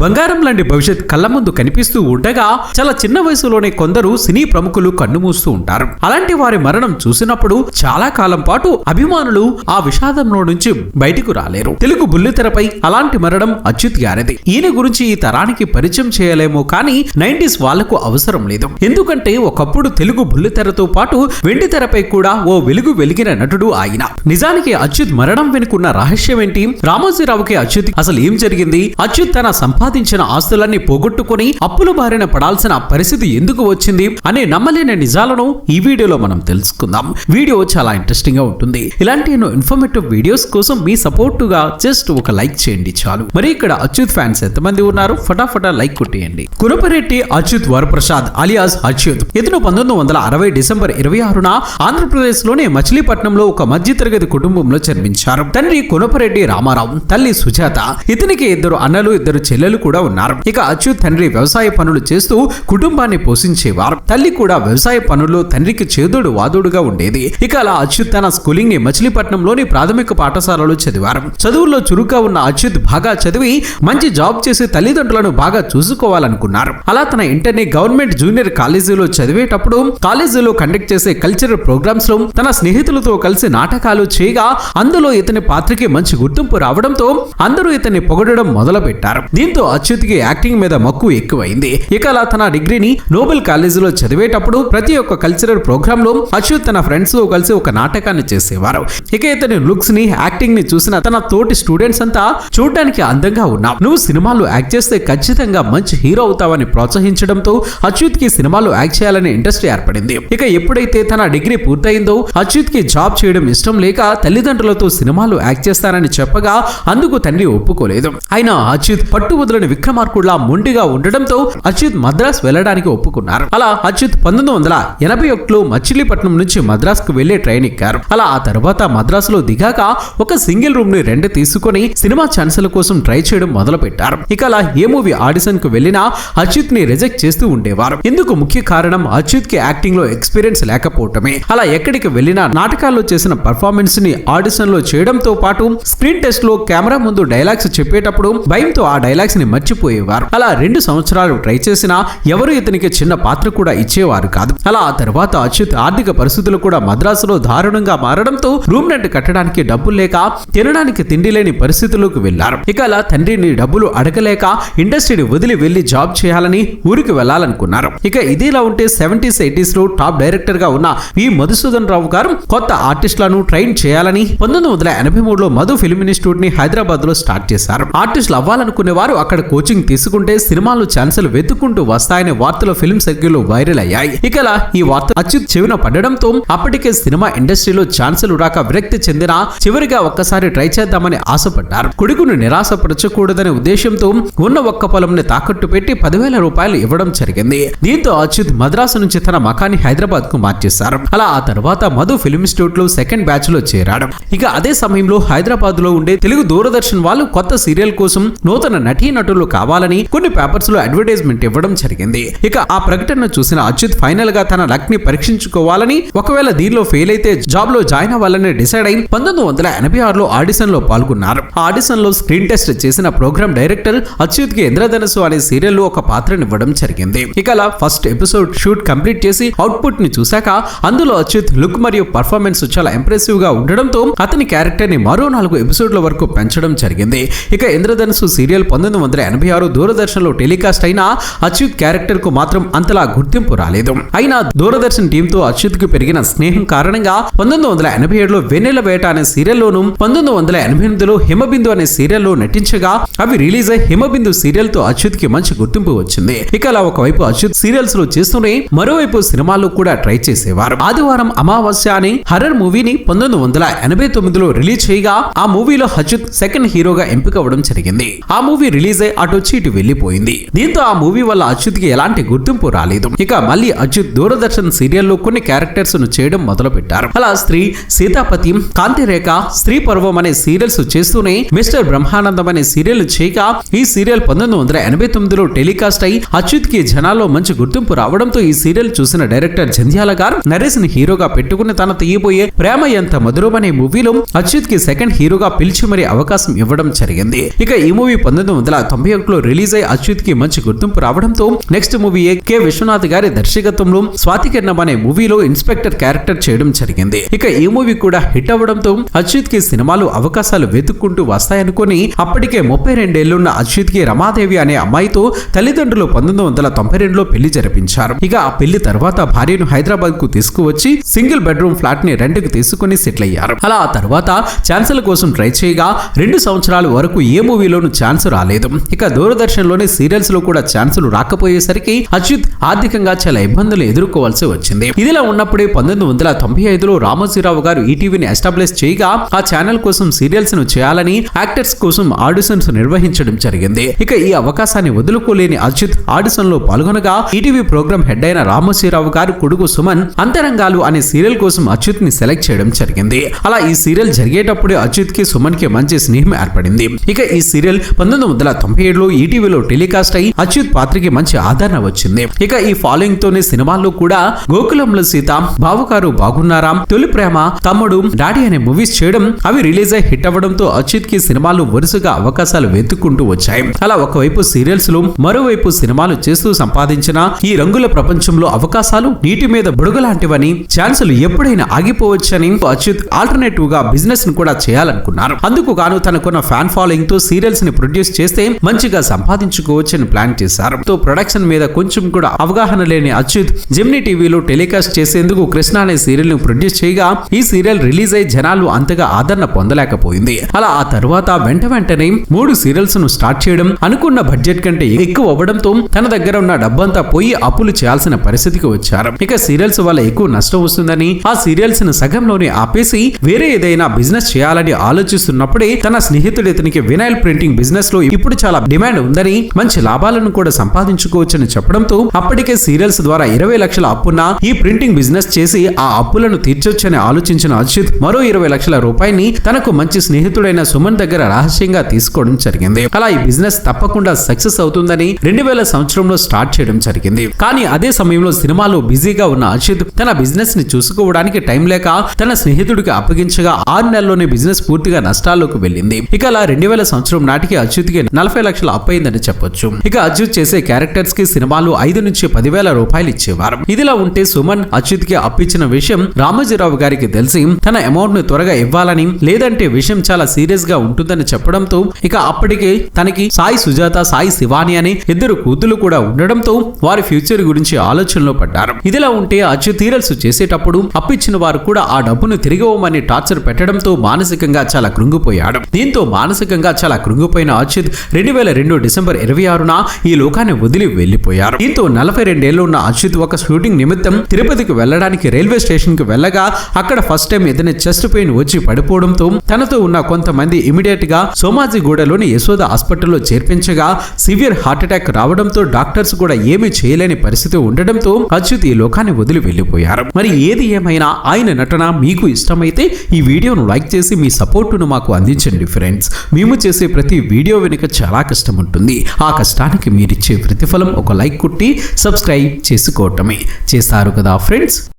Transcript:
బంగారం లాంటి భవిష్యత్ కళ్ళ ముందు కనిపిస్తూ ఉండగా చాలా చిన్న వయసులోనే కొందరు సినీ ప్రముఖులు కన్నుమూస్తూ ఉంటారు. అలాంటి వారి మరణం చూసినప్పుడు చాలా కాలం పాటు అభిమానులు ఆ విషాదంలో నుంచి బయటకు రాలేరు. తెలుగు బుల్లితెరపై అలాంటి మరణం అచ్యుత్ గారిది. ఈయన గురించి ఈ తరానికి పరిచయం చేయలేమో కానీ నైన్టీస్ వాళ్ళకు అవసరం లేదు. ఎందుకంటే ఒకప్పుడు తెలుగు బుల్లితెరతో పాటు వెండి తెరపై కూడా ఓ వెలుగు వెలిగిన నటుడు ఆయన. నిజానికి అచ్యుత్ మరణం వెనుకున్న రహస్యం ఏంటి? రామోజీరావుకి అచ్యుత్ అసలు ఏం జరిగింది? అచ్యుత్ తన సంపాదించిన ఆస్తులన్నీ పోగొట్టుకుని అప్పుల బారిన పడాల్సిన పరిస్థితి ఎందుకు వచ్చింది అనే నమ్మలేని నిజాలను ఈ వీడియోలో మనం తెలుసుకుందాం. వీడియో చాలా ఇంట్రెస్టింగ్గా ఉంటుంది. ఇలాంటి ఎన్నో ఇన్ఫర్మేటివ్ వీడియోస్ కోసం మీ సపోర్ట్గా జస్ట్ ఒక లైక్ చేయండి చాలు. మరి ఇక్కడ అచ్యుత్ ఫ్యాన్స్ ఎంతమంది ఉన్నారు? ఫటాఫటా లైక్ కొట్టేయండి. కురపరెడ్డి అచ్యుత్ వరప్రసాద్ అలియాస్ అచ్యుత్. ఇతను పంతొమ్మిది వందల అరవై డిసెంబర్ ఇరవై ఆరున ఆంధ్రప్రదేశ్లోని మచిలీపట్నంలో ఒక మధ్యతరగతి కుటుంబంలో జన్మించారు. తండ్రి కునపరెడ్డి రామారావు తల్లి సుజాత. ఇతనికి ఇద్దరు అన్నలు ఇద్దరు చెల్లెలు కూడా ఉన్నారు. ఇక అచ్యుత్ తండ్రి వ్యవసాయ పనులు చేస్తూ కుటుంబాన్ని పోషించేవారు. తల్లి కూడా వ్యవసాయ పనుల్లో తండ్రికి చేదుడు వాదోడుగా ఉండేది. ఇక అలా అచ్యుత్ తన స్కూలింగ్ని మచిలీపట్నంలోని ప్రాథమిక పాఠశాలలో చదివారు. చదువుల్లో చురుగ్గా ఉన్న అచ్యుత్ బాగా చదివి మంచి జాబ్ చేసి తల్లిదండ్రులను బాగా చూసుకోవాలనుకున్నారు. అలా తన ఇంటర్ని గవర్నమెంట్ జూనియర్ కాలేజీలో చదివేటప్పుడు కాలేజీలో కండక్ట్ చేసే కల్చరల్ ప్రోగ్రామ్స్లో తన స్నేహితులతో కలిసి నాటకాలు చేయగా అందులో ఇతని పాత్రకి మంచి గుర్తింపు రావడంతో అందరూ ఇతన్ని పొగడడం మొదలు పెట్టారు దీంతో అచ్యుత్కి యాక్టింగ్ మీద మక్కువ ఎక్కువైంది. ఇక అలా తన డిగ్రీని నోబెల్ కాలేజీలో చదివేటప్పుడు ప్రతి ఒక్క కల్చరల్ ప్రోగ్రామ్లో అచ్యుత్ తన ఫ్రెండ్స్తో కలిసి ఒక నాటకాన్ని చేసేవారు. ఇక ఇతని లుక్స్ని యాక్టింగ్ని చూసిన తన తోటి స్టూడెంట్స్ అంతా చూడడానికి అందంగా ఉన్నావు నువ్వు సినిమాలు యాక్ట్ చేస్తే ఖచ్చితంగా మంచి హీరో అవుతావని ప్రోత్సహించడంతో అచ్యుత్కి సినిమాలో యాక్ట్ చేయాలనే ఇంట్రెస్ట్ ఏర్పడింది. ఇక ఎప్పుడైతే తన డిగ్రీ పూర్తయిందో అచ్యుత్కి జాబ్ చేయడం ఇష్టం లేక తల్లిదండ్రులతో సినిమాలో యాక్ట్ చేస్తానని చెప్పగా అందుకు తండ్రి ఒప్పుకోలేదు. అయినా అచ్యుత్ పట్టు వదలని విక్రమార్కుడులా మొండిగా ఉండడంతో అచ్యుత్ మద్రాస్ వెళ్ళడానికి ఒప్పుకున్నారు. అలా అచ్యుత్ పంతొమ్మిది వందల ఎనభై ఒకటిలో మచిలీపట్నం నుంచి మద్రాస్కు వెళ్ళే ట్రైన్ ఎక్కారు. అలా ఆ తర్వాత మద్రాసులో దిగాక ఒక సింగిల్ రూమ్ని రెంట్ తీసుకుని సినిమా ఛాన్సుల కోసం ట్రై చేయడం మొదలు పెట్టారు ఇక అలా ఏ మూవీ ఆడిషన్కు వెళ్ళినా అచ్యుత్ని రిజెక్ట్ చేస్తూ ఉండేవారు. ఇందుకు ముఖ్య కారణం అచ్యుత్కి యాక్టింగ్లో ఎక్స్పీరియన్స్ లేకపోవటమే. అలా ఎక్కడికి వెళ్ళినా నాటకాల్లో చేసిన పర్ఫార్మెన్స్ని ఆడిషన్లో చేయడంతో పాటు స్క్రీన్ టెస్ట్లో కెమెరా ముందు డైలాగ్స్ చెప్పేటప్పుడు భయంతో ఆ డైలాగ్స్ ని మర్చిపోయేవారు. అలా రెండు సంవత్సరాలు ట్రై చేసినా ఎవరు ఇతనికి చిన్న పాత్ర కూడా ఇచ్చేవారు కాదు. అలా ఆ తర్వాత అచ్యుత్ ఆర్థిక పరిస్థితులు కూడా మద్రాసులో దారుణంగా మారడంతో రూమ్ రెంట్ కట్టడానికి డబ్బులు లేక తినడానికి తిండి లేని పరిస్థితుల్లోకి వెళ్ళారు ఇక అలా తండ్రిని డబ్బులు అడగలేక ఇండస్ట్రీని వదిలి వెళ్ళి జాబ్ చేయాలని ఊరికి వెళ్ళాలనుకున్నారు ఇక ఇదిలా ఉంటే సెవెంటీస్ ఎయిటీస్లో టాప్ డైరెక్టర్గా ఉన్న వి. మధుసూదన్ రావు గారు కొత్త ఆర్టిస్టులను ట్రైన్ చేయాలని పంతొమ్మిది వందల ఎనభై మూడులో మధు ఫిల్మ్ ఇన్స్టిట్యూట్ని హైదరాబాద్లో స్టార్ట్ చేశారు. ఆర్టిస్టులు అవ్వాలనుకునే వారు అక్కడ కోచింగ్ తీసుకుంటే సినిమాలు ఛాన్సులు వెతుక్కుంటూ వస్తాయనే వార్తలు ఫిల్మ్ సర్కిల్ వైరల్ అయ్యాయి. ఇక ఈ వార్త అచ్యుత్ చెవిన పడడంతో అప్పటికే సినిమా ఇండస్ట్రీలో ఛాన్సులు రాక విరక్తి చెందిన చివరిగా ఒక్కసారి ట్రై చేద్దామని ఆశపడ్డారు. కొడుకును నిరాశపరచకూడదనే ఉద్దేశంతో ఉన్న ఒక్క పొలంని తాకట్టు పెట్టి పదివేల రూపాయలు ఇవ్వడం జరిగింది. దీంతో అచ్యుత్ మద్రాసు నుంచి తన మకాన్ని హైదరాబాద్కు మార్చేశారు. అలా ఆ తర్వాత మధు ఫిల్మ్ ఇన్స్టిట్యూట్లో సెకండ్ బ్యాచ్లో చేరాడు. ఇక అదే సమయంలో హైదరాబాద్లో ఉండే తెలుగు దూరదర్శన్ వాళ్ళు కొత్త సీరియల్ కోసం నూతన నటి నటులు కావాలని కొన్ని పేపర్స్లో అడ్వర్టైజ్మెంట్ ఇవ్వడం జరిగింది. ఇక ఆ ప్రకటన చూసిన అచ్యుత్ ఫైనల్గా తన లక్ని పరీక్షించుకోవాలని ఒకవేళ దీనిలో ఫెయిల్ అయితే జాబ్లో జాయిన్ అవ్వాలని డిసైడ్ అయి పంతొమ్మిది వందల ఎనభై ఆరులో ఆడిషన్లో పాల్గొన్నారు. ఆ ఆడిషన్లో స్క్రీన్ టెస్ట్ చేసిన ప్రోగ్రామ్ డైరెక్టర్ అచ్యుత్కి ఇంద్రధనసు అనే సీరియల్లో ఒక పాత్రనివ్వడం జరిగింది. ఇక అలా ఫస్ట్ ఎపిసోడ్ షూట్ కంప్లీట్ చేసి అవుట్పుట్ని చూశాక అందులో అచ్యుత్ లుక్ మరియు పర్ఫార్మెన్స్ చాలా ఇంప్రెసివ్గా ఉండడంతో అతని క్యారెక్టర్ని మరో నాలుగు ఎపిసోడ్ల వరకు పెంచడం జరిగింది. ఇక ఇంద్రధనసు సీరియల్ పంతొమ్మిది వందల ఎనభై ఆరు దూరదర్శన్లో టెలికాస్ట్ అయిన అచ్యుత్ క్యారెక్టర్కు మాత్రం అంతలా గుర్తింపు రాలేదు. అయినా దూరదర్శన్ టీమ్తో అచ్యుత్కు పెరిగిన స్నేహం కారణంగా పంతొమ్మిది వందల ఎనభై ఏడులో వెన్నెల వేట అనే సీరియల్లోను పంతొమ్మిది వందల ఎనభై ఎనిమిదిలో హిమబిందు అనే సీరియల్లో నటించగా అవి రిలీజ్ అయి హిమబిందు సీరియల్తో అచ్యుత్కి మంచి గుర్తింపు వచ్చింది. ఇక అలా ఒకవైపు అచ్యుత్ సీరియల్స్లో చేస్తూనే మరోవైపు సినిమాల్లో కూడా ట్రై చేసేవారు. ఆదివారం అమావాస్య అనే హర్రర్ మూవీని పంతొమ్మిది వందల ఎనభై తొమ్మిదిలో రిలీజ్ చేయగా ఆ మూవీలో అచ్యుత్ సెకండ్ హీరోగా ఎంపిక అవ్వడం జరిగింది. ఆ మూవీ రిలీజ్ అయి అటు వచ్చి ఇటు వెళ్ళిపోయింది దీంతో ఆ మూవీ వల్ల అచ్యుత్కి ఎలాంటి గుర్తింపు రాలేదు. ఇక మళ్ళీ అచ్యుత్ దూరదర్శన్ సీరియల్లో కొన్ని క్యారెక్టర్స్ను చేయడం మొదలు పెట్టారు అలా స్త్రీ సీతాపతి కాంతిరేఖ స్త్రీ పర్వం అనే సీరియల్స్ చేస్తూనే మిస్టర్ బ్రహ్మానందం అనే సీరియల్ చేయగా ఈ సీరియల్ పంతొమ్మిది వందల ఎనభై తొమ్మిదిలో టెలికాస్ట్ అయి అచ్యుత్కి జనాల్లో మంచి గుర్తింపు రావడంతో ఈ సీరియల్ చూసిన డైరెక్టర్ జంధ్యాల గారు నరేష్ని హీరోగా పెట్టుకుని తన తీయబోయే ప్రేమ ఎంత మధురం అనే మూవీలో అచ్యుత్కి సెకండ్ హీరోగా పిలిచి మరీ అవకాశం ఇవ్వడం జరిగింది. ఇక ఈ మూవీ పంతొమ్మిది వందల తొంభై ఒకటిలో రిలీజ్ అయి అచ్యుత్కి మంచి గుర్తింపు రావడంతో నెక్స్ట్ మూవీ కె విశ్వనాథ్ గారి దర్శకత్వంలో స్వాతికిరణం అనే మూవీలో ఇన్స్పెక్టర్ క్యారెక్టర్ చేయడం జరిగింది. ఇక ఈ మూవీ కూడా హిట్ అవ్వడంతో అచ్యుత్కి సినిమాలు అవకాశాలు వెతుక్కుంటూ వస్తాయనుకొని అప్పటికే ముప్పై రెండేళ్ళున్న అచ్యుత్కి రమాదేవి అనే అమ్మాయితో తల్లిదండ్రులు పంతొమ్మిది వందల తొంభై రెండులో పెళ్ళి జరిపించారు. ఇక ఆ పెళ్ళి తర్వాత భార్యను హైదరాబాద్కు తీసుకువచ్చి సింగిల్ బెడ్రూమ్ ఫ్లాట్ని రెంట్కు తీసుకుని సెటిల్ అయ్యారు. అలా ఆ తర్వాత ఛాన్సుల కోసం ట్రై చేయగా రెండు సంవత్సరాల వరకు ఏ మూవీలోనూ ఛాన్స్ రాలేదు. ఇక దూరదర్శన్లోని సీరియల్స్లో కూడా ఛాన్సులు రాకపోయేసరికి అచ్యుత్ ఆర్థికంగా చాలా ఇబ్బందులు ఎదుర్కోవాల్సి వచ్చింది. ఇదిలా ఉన్నప్పుడే పంతొమ్మిది వందల తొంభై ఐదులో రామోజీరావు గారు ఈటీవీని ఎస్టాబ్లిష్ చేయగా ఆ ఛానల్ కోసం సీరియల్స్ను చేయాలని యాక్టర్స్ కోసం ఆడిషన్స్ నిర్వహించడం జరిగింది. ఇక ఈ అవకాశాన్ని వదులుకోలేని అచ్యుత్ ఆడిషన్లో పాల్గొనగా ఈటీవీ ప్రోగ్రామ్ హెడ్ అయిన రామోజీరావు గారు కొడుకు సుమన్ అంతరంగాలు అనే సీరియల్ కోసం అచ్యుత్ని సెలెక్ట్ చేయడం జరిగింది. అలా ఈ సీరియల్ జరిగేటప్పుడే అచ్యుత్కి సుమన్కి మంచి స్నేహం ఏర్పడింది. ఇక ఈ సీరియల్ పంతొమ్మిది వందల తొంభై ఏడులో ఈటీవీలో టెలికాస్ట్ అయి అచ్యుత్ పాత్రకి మంచి ఆదరణ వచ్చింది. ఇక ఈ ఫాలోయింగ్ తోనే సినిమాల్లో కూడా గోకులంలో సీత బావుగారు బాగున్నారా తొలి ప్రేమ తమ్ముడు డాడీ అనే మూవీస్ చేయడం అవి రిలీజ్ అయి హిట్ అవ్వడంతో అచ్యుత్కి సినిమాలు వరుసగా అవకాశాలు వెతుక్కుంటూ వచ్చాయి. అలా ఒకవైపు సీరియల్స్లో మరోవైపు సినిమాలు చేస్తూ సంపాదించిన ఈ రంగుల ప్రపంచంలో అవకాశాలు నీటి మీద బుడగలాంటివని ఛాన్సులు ఎప్పుడైనా ఆగిపోవచ్చని అచ్యుత్ ఆల్టర్నేటివ్గా బిజినెస్ను కూడా చేయాలనుకున్నారు. అందుకు గాను తనకున్న ఫ్యాన్ ఫాలోయింగ్తో సీరియల్స్ని ప్రొడ్యూస్ చేస్తే మంచిగా సంపాదించుకోవచ్చని ప్లాన్ చేశారు. తో ప్రొడక్షన్ మీద కొంచెం కూడా అవగాహన లేని అచ్యుత్ జెమినీ టీవీలో టెలికాస్ట్ చేసేందుకు కృష్ణ అనే సీరియల్ను ప్రొడ్యూస్ చేయగా ఈ సీరియల్ రిలీజ్ అయి జనాలు అంతగా ఆదరణ పొందలేకపోయింది. అలా ఆ తర్వాత వెంట వెంటనే మూడు సీరియల్స్ను స్టార్ట్ చేయడం అనుకున్న బడ్జెట్ కంటే ఎక్కువ అవ్వడంతో తన దగ్గర ఉన్న డబ్బంతా పోయి అప్పులు చేయాల్సిన పరిస్థితికి వచ్చారు. ఇక సీరియల్స్ వల్ల ఎక్కువ నష్టం వస్తుందని ఆ సీరియల్స్ను సగంలోనే ఆపేసి వేరే ఏదైనా బిజినెస్ చేయాలని ఆలోచిస్తున్నప్పుడే తన స్నేహితుడు ఇతనికి వినైల్ ప్రింటింగ్ బిజినెస్లో ఇప్పుడు చాలా డిమాండ్ ఉందని మంచి లాభాలను కూడా సంపాదించుకోవచ్చని చెప్పడంతో అప్పటికే సీరియల్స్ ద్వారా ఇరవై లక్షల అప్పున్న ఈ ప్రింటింగ్ బిజినెస్ చేసి ఆ అప్పులను తీర్చొచ్చని ఆలోచించిన అజిత్ మరో ఇరవై లక్షల రూపాయని తనకు మంచి స్నేహితుడైన సుమన్ దగ్గర రహస్యంగా తీసుకోవడం జరిగింది. అలా ఈ బిజినెస్ తప్పకుండా సక్సెస్ అవుతుందని రెండు వేల సంవత్సరంలో స్టార్ట్ చేయడం జరిగింది. కానీ అదే సమయంలో సినిమాలో బిజీగా ఉన్న అజిత్ తన బిజినెస్ని చూసుకోవడానికి టైం లేక తన స్నేహితుడికి అప్పగించగా ఆరు నెలల్లోనే బిజినెస్ పూర్తిగా నష్టాల్లోకి వెళ్ళింది. ఇక అలా రెండు వేల సంవత్సరం నాటికి అజిత్కి నలభై లక్షలు అప్పయిందని చెప్పొచ్చు. ఇక అచ్యుత్ చేసే క్యారెక్టర్స్కి సినిమాలు ఐదు నుంచి పదివేల రూపాయలు ఇచ్చేవారు. ఇదిలా ఉంటే సుమన్ అచ్యుత్కి అప్పించిన విషయం రామోజీరావు గారికి తెలిసి తన అమౌంట్ను త్వరగా ఇవ్వాలని లేదంటే విషయం చాలా సీరియస్గా ఉంటుందని చెప్పడంతో ఇక అప్పటికే తనకి సాయి సుజాత సాయి శివాని అనే ఇద్దరు కూతులు కూడా ఉండడంతో వారి ఫ్యూచర్ గురించి ఆలోచనలో పడ్డారు. ఇదిలా ఉంటే అచ్యుత్ హీరల్స్ చేసేటప్పుడు అప్పిచ్చిన వారు కూడా ఆ డబ్బును తిరిగి ఇవ్వమని టార్చర్ పెట్టడంతో మానసికంగా చాలా కృంగిపోయాడు. దీంతో మానసికంగా చాలా కృంగిపోయిన అచ్యుత్ రెండు వేల రెండు డిసెంబర్ ఇరవై ఆరున ఈ లోకాన్ని వదిలి వెళ్ళిపోయారు దీంతో నలభై రెండేళ్ళు ఉన్న అచ్యుత్ ఒక షూటింగ్ నిమిత్తం తిరుపతికి వెళ్ళడానికి రైల్వే స్టేషన్కి వెళ్ళగా అక్కడ ఫస్ట్ టైం ఏదైనా చెస్ట్ పెయిన్ వచ్చి పడిపోవడంతో తనతో ఉన్న కొంతమంది ఇమీడియట్గా సోమాజిగూడలోని యశోద హాస్పిటల్లో చేర్పించగా సివియర్ హార్ట్ అటాక్ రావడంతో డాక్టర్స్ కూడా ఏమీ చేయలేని పరిస్థితి ఉండడంతో అచ్యుత్ ఈ లోకాన్ని వదిలి వెళ్ళిపోయారు మరి ఏది ఏమైనా ఆయన నటన మీకు ఇష్టమైతే ఈ వీడియోను లైక్ చేసి మీ సపోర్టును మాకు అందించండి ఫ్రెండ్స్. మేము చేసే ప్రతి వీడియో వెనుక చాలా కష్టం ఉంటుంది. ఆ కష్టానికి మీరిచ్చే ప్రతిఫలం ఒక లైక్ కుట్టి సబ్స్క్రైబ్ చేసుకోవటమే. చేస్తారు కదా ఫ్రెండ్స్